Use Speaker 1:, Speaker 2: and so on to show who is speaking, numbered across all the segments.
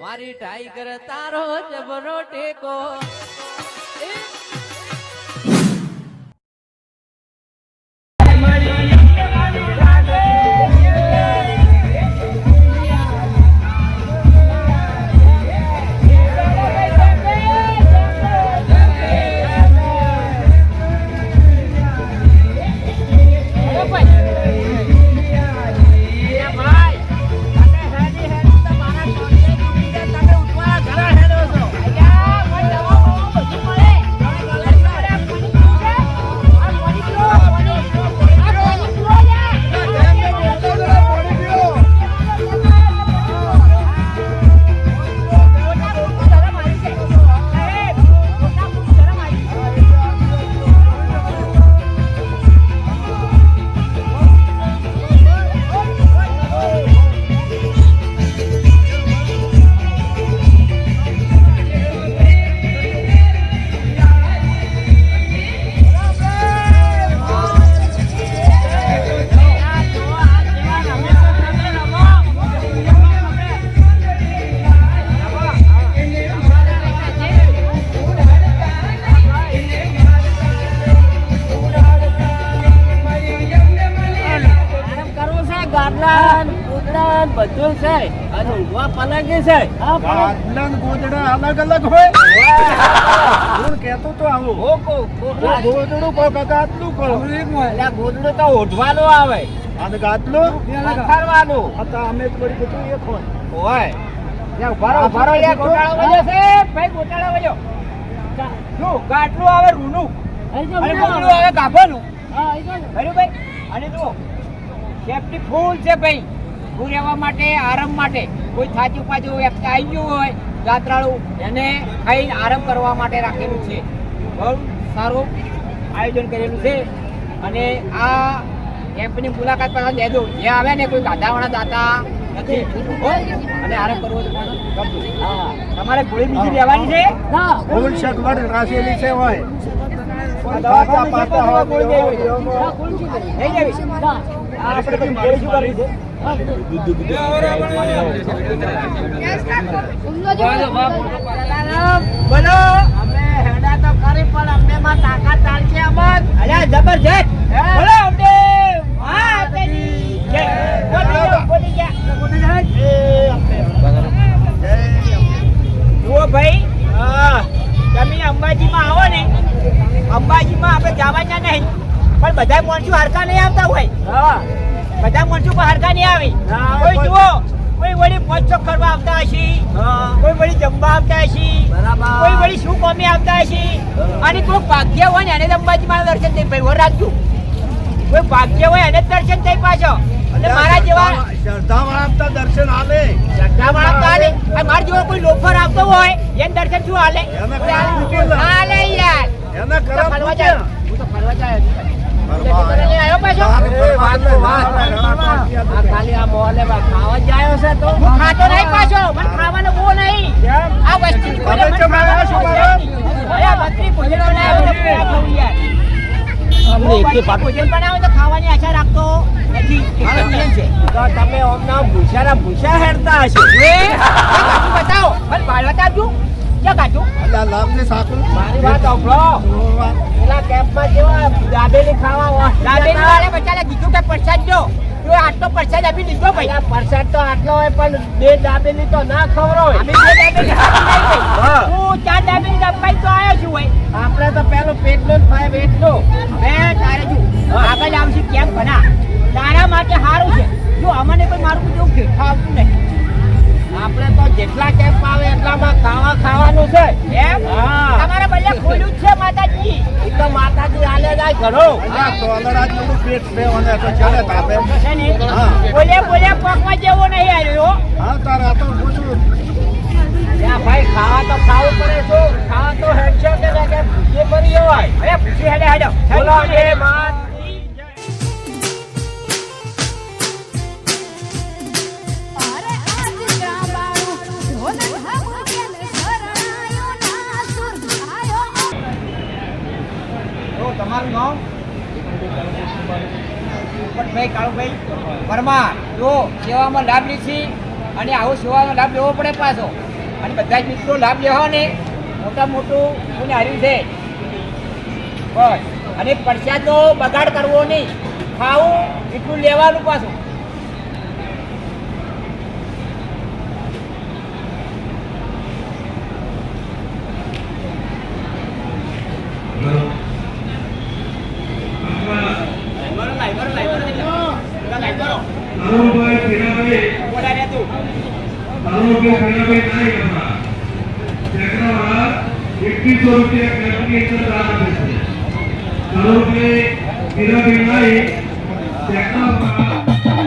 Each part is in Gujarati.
Speaker 1: મારી ટાઈગર તારો જબરો ટેકો.
Speaker 2: બધું છે. અને ઊંઘવા પલંગી છે.
Speaker 3: ગાદલા ને ગોદડા અલગ અલગ હોય. હું કહેતો તો આવું.
Speaker 2: હોકો
Speaker 3: ગોદડું કહો કે ગાદલું કહો.
Speaker 2: એટલે ગોદડું તો ઓઢવાનો આવે.
Speaker 3: અને ગાદલું?
Speaker 2: પથારવાનું
Speaker 3: આ તો અમે થોડી બધું એક હોય.
Speaker 2: હોય. યા ઉભારો ઉભારો યાર ગોટાળો વળ્યો છે. ભાઈ ગોટાળો વળ્યો જો ગાટલું આવે રૂનું? અને ગોદડું આવે ગાભાનું? બરાબર? ભાઈ અને જો સેફટી ફૂલ છે ભાઈ. હું રહેવા માટે આરામ માટે કોઈ થાચું પાછું વ્યક્તિ આવી ગયું હોય યાત્રાળુ એને ખાઈ આરામ કરવા માટે રાખેલું છે. બહુ સારું આયોજન કરેલું છે. અને આ કેમ્પની મુલાકાત પણ લેજો. જે આવે ને કોઈ ગાધાવાળા દાતા નથી. અને આરામ કરવો પણ. હા. તમારે ગોળી બીજી લેવાની છે?
Speaker 3: ફૂલ સગવડ રાખેલી છે હોય
Speaker 2: ગોળી આપણે બોલો અમે હેડા તો કરી પણ અમને માં તાકાત ચાલશે અમર અલ્યા જબરજસ્ત બોલો અમને માતાજી જય બોલી જાઓ, બોલી જા. જુઓ ભાઈ તમે અંબાજીમાં આવો ને અંબાજીમાં આપણે જવાના નહીં પણ બધા માણસો હરકા નહીં આવતા હોય બધા માણસો પણ હરકા નહીં આવી કોઈ જુઓ કોઈ વળી મોજો કરવા આવતા હશે કોઈ વળી જમવા આવતા હશે કોઈ વળી શું કોમી આવતા હશે? અને કોઈ ભાગ્ય હોય ને એને જ અંબાજીમાં દર્શન થઈ ભાઈ વર રાખજો કોઈ ભાગ્ય હોય એને જ દર્શન થઈ પાછો. એટલે મારા જેવા
Speaker 3: શ્રદ્ધામાં આપતા દર્શન આલે
Speaker 2: શ્રદ્ધાવાળા તો આલે મારા જેવા કોઈ લોફર આવતો હોય એને દર્શન શું
Speaker 3: આલે.
Speaker 2: હાલે યાર
Speaker 3: એને
Speaker 2: હું ફરવા જાય. હું તો ફરવા જાય. ખાવા જાય છે તો? હું ખાતો નહીં પાછો? મને નહીં આ વસ્તુ ખાવાની આશા રાખતો નથી
Speaker 3: તમે ભૂસારા ભૂસા હેરતા હશો
Speaker 2: બતાવો મને ક્યાં કાચું
Speaker 3: અલા લાભને સાકું
Speaker 2: મારી વાત સાંભળો પેલા કેમ્પમાં જેવા દાબેલી ખાવા દાબેલી વાળા બચારા કીધું કે પ્રસાદ દો. તો આટલો પ્રસાદ આપી દીધો ભાઈ. પ્રસાદ તો આટલો હોય પણ બે દાબેલી તો ના ખવરો અમે બે દાબેલી ખાધી નહીં
Speaker 3: હા.
Speaker 2: ભાઈ. હું ચાર દાબેલી દબાઈ તો આવ્યો છું ભાઈ. આપણે તો પેલો પેટનું ખાય પેટનું બે તારે જો આગળ આવશે કેમ બના તારા માટે સારું છે. જો અમને કોઈ મારું જેવું ભેઠા આવતું નહીં. આપણે તો જેટલા કેમ્પ આવે એટલામાં ખાવા ખાવાનું છે. એમ. તમારા બલ્યા ખોલ્યું છે માતાજી. એ તો માતાજી આલે જાય ઘરો
Speaker 3: અલા તોલડા જેવડું પેટ છે અને તો ચાલે તાપે
Speaker 2: છે ને?
Speaker 3: હા.
Speaker 2: બોલે બોલે પગમાં જેવો નહીં આવ્યો.
Speaker 3: હા તારે તો પૂછું
Speaker 2: ભાઈ ખાવા તો ખાવું પડે શું ખાવા તો હેડ છે કે ના કે ભૂખી પડી હોય અરે ભૂખી હેડે હેડો. બોલો હે માત. તો તમારું નામ પોપટભાઈ કાળુભાઈ, પરમાર, જો સેવામાં લાભ લીધી અને આવો સેવાનો લાભ લેવો પડે પાછો. અને બધા જ મિત્રો લાભ લેવા ને મોટા મોટું કોને હાર્યું છે. બસ. અને પ્રસાદનો બગાડ કરવો નહીં. ખાવું એટલું લેવાનું પાછું.
Speaker 4: એકવીસો રૂપિયા કેમ્પની અંદર દાન આપે છે અરુણભાઈ પીરાભાઈ નાઈ ચેકના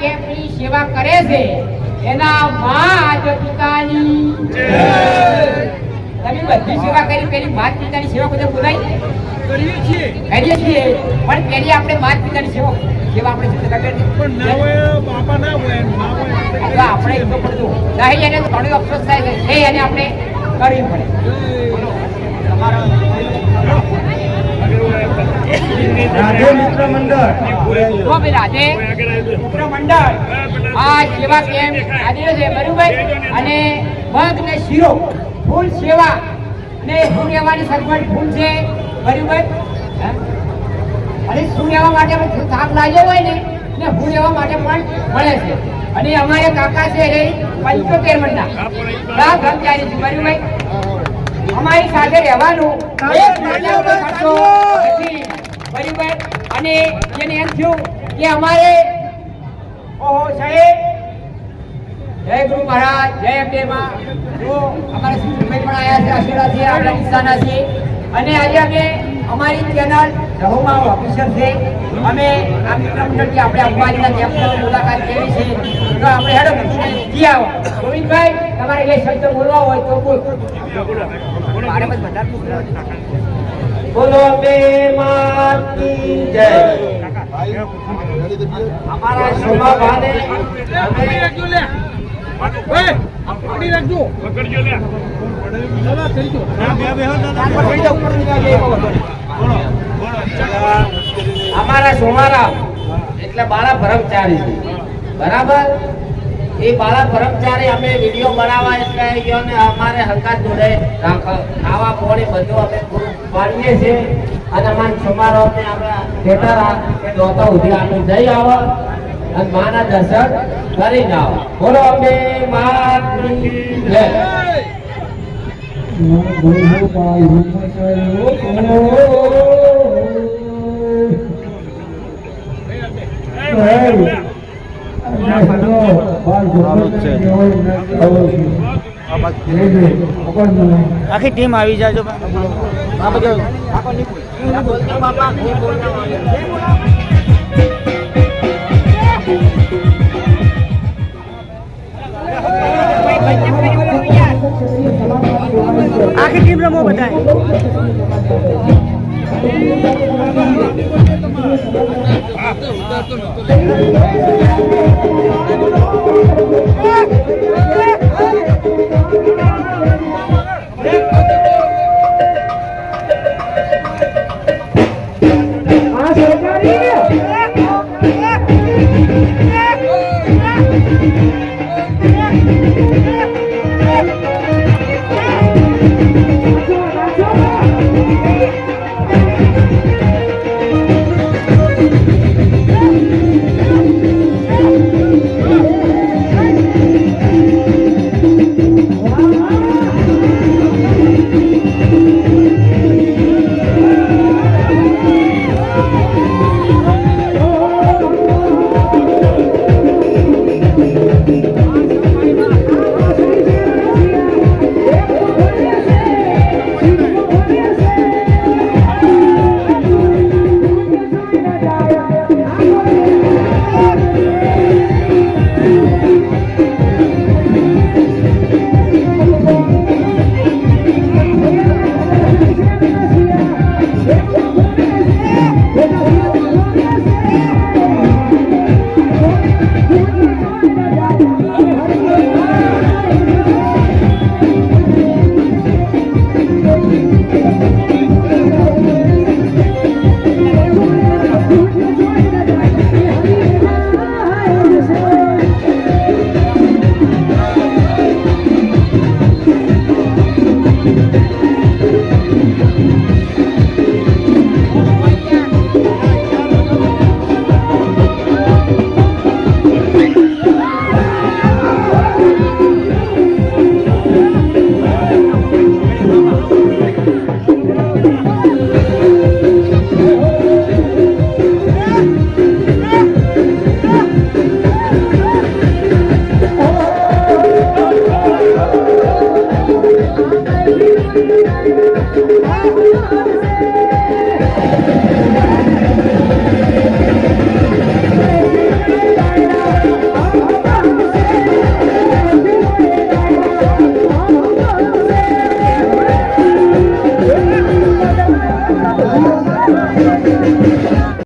Speaker 2: આ સેવા કરે છે? એના માત પિતાની. તમે બધી સેવા કરી પેલી માત પિતાની સેવા બધા બોલાય કરીએ છીએ. કરીએ છીએ. પણ પેલી આપણે માત પિતાની સેવા સેવા આપણે જતા કરી પણ ના હોય બાપા ના હોય આપણે એટલું પડતું. નહીં એને ઘણો અફસોસ થાય છે. એને આપણે કરવી પડે.
Speaker 3: રાધે
Speaker 2: છે બરોબર અને મગ ને ફૂલ ફૂલ માટે થાક લાગ્યો હોય ને ને લેવા માટે પણ મળે છે. અને અમારે કાકા છે પંચોતેર મંડા કર્મચારી છે? બરોબર અમારી સાથે રહેવાનું. બરોબર? અને એને એમ થયું કે અમારે ઓહો સાહેબ જય ગુરુ મહારાજ જય અંબે માં જો અમારા સુભાઈ પણ આવ્યા છે આશીર્વાદ છે આપણા કિસ્સાના છે. અને આજે અમે
Speaker 1: અમારી ચેનલ રહુમા ઓફિસર છે. અમે આ મિત્ર મંડળથી આપણે અંબાજીના કેમ્પની મુલાકાત લેવી છે. તો આપણે હેડો જી આવો. ગોવિંદભાઈ તમારે એ શબ્દ બોલવા હોય તો બોલ. મારે બસ બધા બોલો બે માતી જય. અમારા શોભા ભાને અમારા સોમારા એટલે બાળા ભરમચારી બરાબર એ બાળા ભરમચારી અમે વીડિયો બનાવવા એટલે ઈયોને અમારે હલકા જોડે ખાવા પોણી બધું અમે પાડીએ છીએ અને અમારા સોમારો અમે ખેતર કે દોતા ઉધી જઈ આવો અને માના દર્શન કરી જાઓ બોલો અમે માતની જય
Speaker 2: આખી ટીમ આવી જાજો આખી ટીમ રમો બધાય.